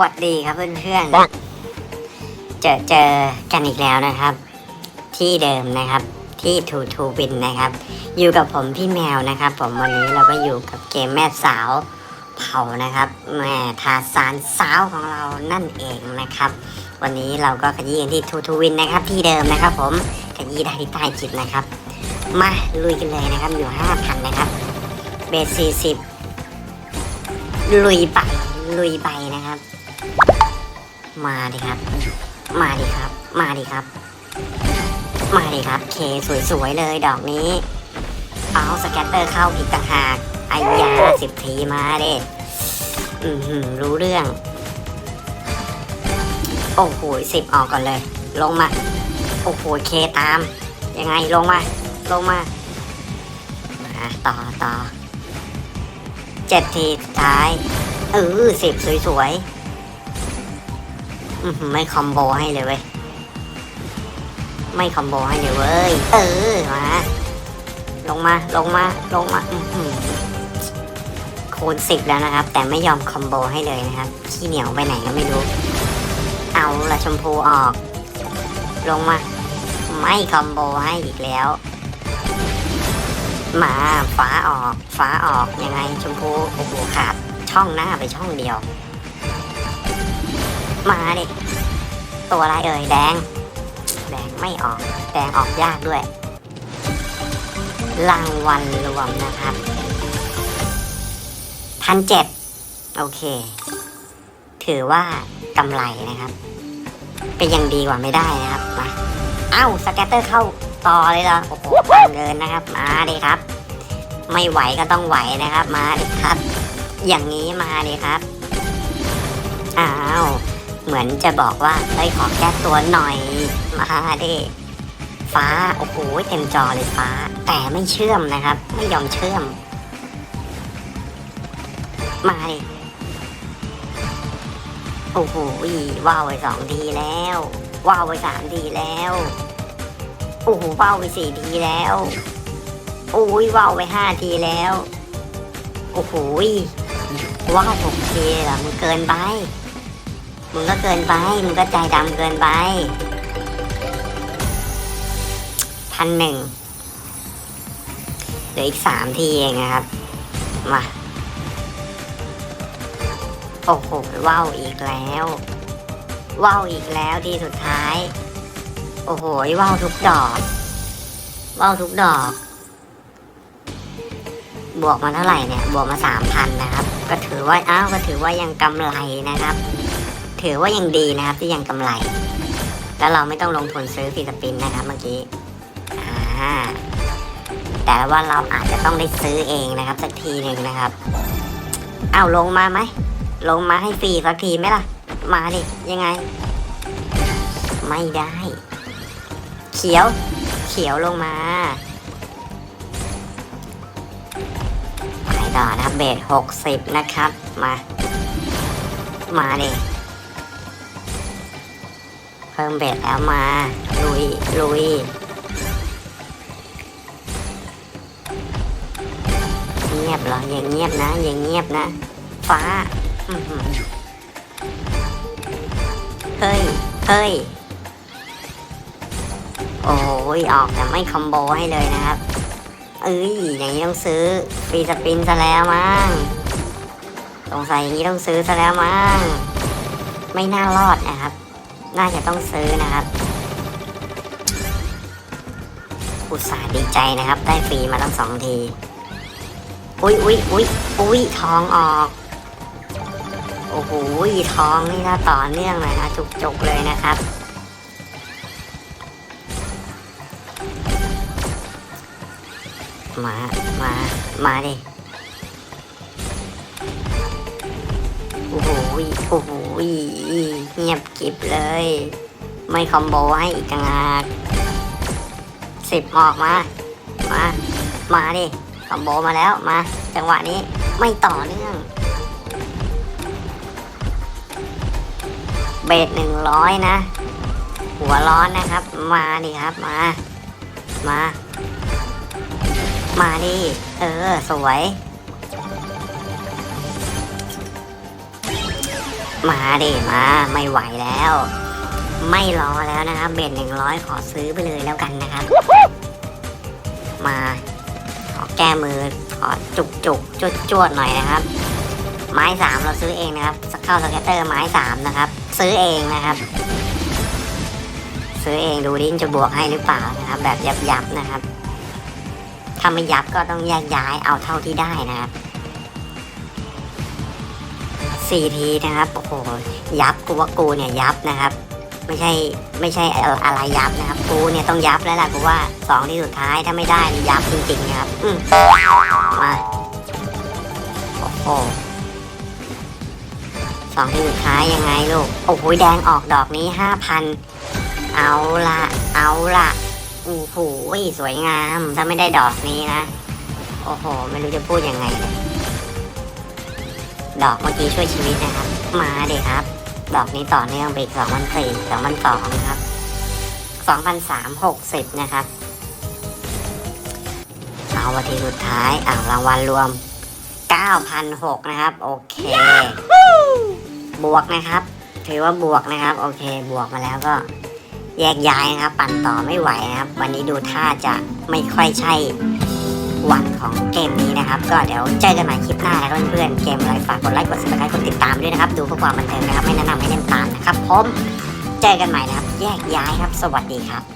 วัสดีครับเพื่อนๆ เจอเจอกันอีกแล้วนะครับ ที่เดิมนะครับที่ทูทูวินนะครับ อยู่กับผมพี่แมวนะครับ ผมวันนี้เราก็อยู่กับเกมแม่สาวเผานะครับแม่ทาสารสาวของเรานั่นเองนะครับ วันนี้เราก็ขยี้กันที่ทูทูวินนะครับ ที่เดิมนะครับ ผมขยี้ได้ที่ใต้จิตนะครับ มาลุยกันเลยนะครับอยู่ห้าพันนะครับเบสสี่สิบลุยไป ลุยไปนะครับ มาดิครับ มาดิครับ มาดิครับ มาดิครับ เคสวยๆเลยดอกนี้ เอาสแกตเตอร์เข้าอีกต่างหากไอ้ยาสิบทีมาเด้อือหือรู้เรื่อง โอ้โหสิบออกก่อนเลย ลงมา โอ้โหเคตาม ยังไงลงมา ลงมามาต่อต่อเจ็ดทีสุดท้าย เออสิบสวยๆไม่คอมโบให้เลยเว้ย ไม่คอมโบให้เลยเว้ย เออมาลงมาลงมาลงมาคูณสิบแล้วนะครับ แต่ไม่ยอมคอมโบให้เลยนะครับ ขี้เหนียวไปไหนก็ไม่รู้ เอาละชมพูออก ลงมา ไม่คอมโบให้อีกแล้ว มาฟ้าออก ฟ้าออกยังไงชมพูโอ้โหขาด ช่องหน้าไปช่องเดียว มาดิตัวอะไรเอ่ยแดง แดงไม่ออก แดงออกยากด้วย รางวัลรวมนะครับพันเจ็ดโอเค ถือว่ากำไรนะครับ เป็นยังดีกว่าไม่ได้นะครับมาเอ้าสแกตเตอร์เข้าต่อเลยเหรอโอ้โหเกินนะครับ มาดิครับ ไม่ไหวก็ต้องไหวนะครับ มาดิครับ อย่างนี้มาดิครับ อ้าว เหมือนจะบอกว่าเฮ้ยขอแก้ตัวหน่อย มาดิฟ้า โอ้โหเต็มจอเลยฟ้า แต่ไม่เชื่อมนะครับ ไม่ยอมเชื่อม มาดิโอ้โหว้าวไปสองทีแล้วว้าวไปสามทีแล้วโอ้โหว้าวไปสี่ทีแล้วโอ้ยว้าวไปห้าทีแล้วโอ้โห ว้าวหกทีเลยเหรอมึงเกินไป มึงก็เกินไป มึงก็ใจดำเกินไป พันหนึ่งเหลืออีกสามทีเองนะครับ มา โอ้โหว้าวอีกแล้วว้าวอีกแล้วทีสุดท้าย โอ้โหว้าวทุกดอกว้าวทุกดอก บวกมาเท่าไหร่เนี่ย บวกมาสามพันนะครับ ก็ถือว่าอ้าวก็ถือว่ายังกำไรนะครับ ถือว่ายังดีนะครับที่ยังกำไร แล้วเราไม่ต้องลงทุนซื้อฟีสปินนะครับเมื่อกี้อ่าแต่ว่าเราอาจจะต้องได้ซื้อเองนะครับ สักทีหนึ่งนะครับเอาวลงมาไหมลงมาให้ฟรีสักทีไหมล่ะ มาดิยังไง ไม่ได้ เขียว เขียวลงมา ต่อนะครับเบสหกสิบนะครับ มา มาดิเพิ่มเบสแล้วมา ลุย ลุย เงียบเหรอ อย่างเงียบนะ อย่างเงียบนะ ฟ้าเฮ้ย เฮ้ย โอ้ยออกแต่ไม่คอมโบให้เลยนะครับ เอ้ยอย่างนี้ต้องซื้อฟรีสปินซะแล้วมั้งสงสัยอย่างนี้ต้องซื้อซะแล้วมั้งไม่น่ารอดนะครับ น่าจะต้องซื้อนะครับ อุตส่าห์ดีใจนะครับ ได้ฟรีมาตั้งสองที อุ้ยอุ้ยอุ้ยอุ้ยทองออก โอ้โหทองนี่ถ้าต่อเนื่องเลยนะจุกๆเลยนะครับ มา มา มาดิ โอ้โห โอ้โห เงียบกิบเลย ไม่คอมโบให้อีกต่างหากสิบออกมา มา มาดิ คอมโบมาแล้ว มา จังหวะนี้ไม่ต่อเนื่อง เบสหนึ่งร้อยนะ หัวร้อนนะครับ มาดิครับ มา มา มาดิ เออ สวย มาดิมา ไม่ไหวแล้ว ไม่รอแล้วนะครับ เบ็ดหนึ่งร้อยขอซื้อไปเลยแล้วกันนะครับ มา ขอแก้มือ ขอจุกจุกจวดจวดหน่อยนะครับ ไม้สามเราซื้อเองนะครับเข้าสเก็ตเตอร์ไม้สามนะครับ ซื้อเองนะครับซื้อเองดูดิ้นจะบวกให้หรือเปล่านะครับ แบบยับยับนะครับ ถ้าไม่ยับก็ต้องแยกย้ายเอาเท่าที่ได้นะครับสี่ทีนะครับโอ้โหยับกูว่ากูเนี่ยยับนะครับ ไม่ใช่ไม่ใช่อะไรยับนะครับ กูเนี่ยต้องยับแล้วล่ะกูว่าสองที่สุดท้ายถ้าไม่ได้นี่ยับจริงๆนะครับอืมาโอ้โหสองที่สุดท้ายยังไงลูกโอ้โหแดงออกดอกนี้ห้าพันเอาละเอาละ โอ้โหสวยงาม ถ้าไม่ได้ดอกนี้นะ โอ้โห ไม่รู้จะพูดยังไงเลยดอกเมื่อกี้ช่วยชีวิตนะครับ มาเด็ครับ ดอกนี้ต่อเนื่องไปอีกสองพันสี่สองพันสองนะครับสองพันสามหกสิบนะครับ เอาวันที่สุดท้าย อ่ารางวัลรวมเก้าพันหกนะครับ โอเค บวกนะครับ ถือว่าบวกนะครับ โอเค บวกมาแล้วก็ แยกย้ายนะครับ ปั่นต่อไม่ไหวนะครับ วันนี้ดูท่าจะไม่ค่อยใช่วันของเกมนี้นะครับ ก็เดี๋ยวเจอกันใหม่คลิปหน้านะครับเพื่อนๆเกมอะไรฝากกดไลค์กดซับสไครต์กดติดตามด้วยนะครับ ดูเพื่อความบันเทิงนะครับไม่แนะนำให้เล่นตามนะครับผมเจอกันใหม่นะครับ แยกย้ายครับ สวัสดีครับ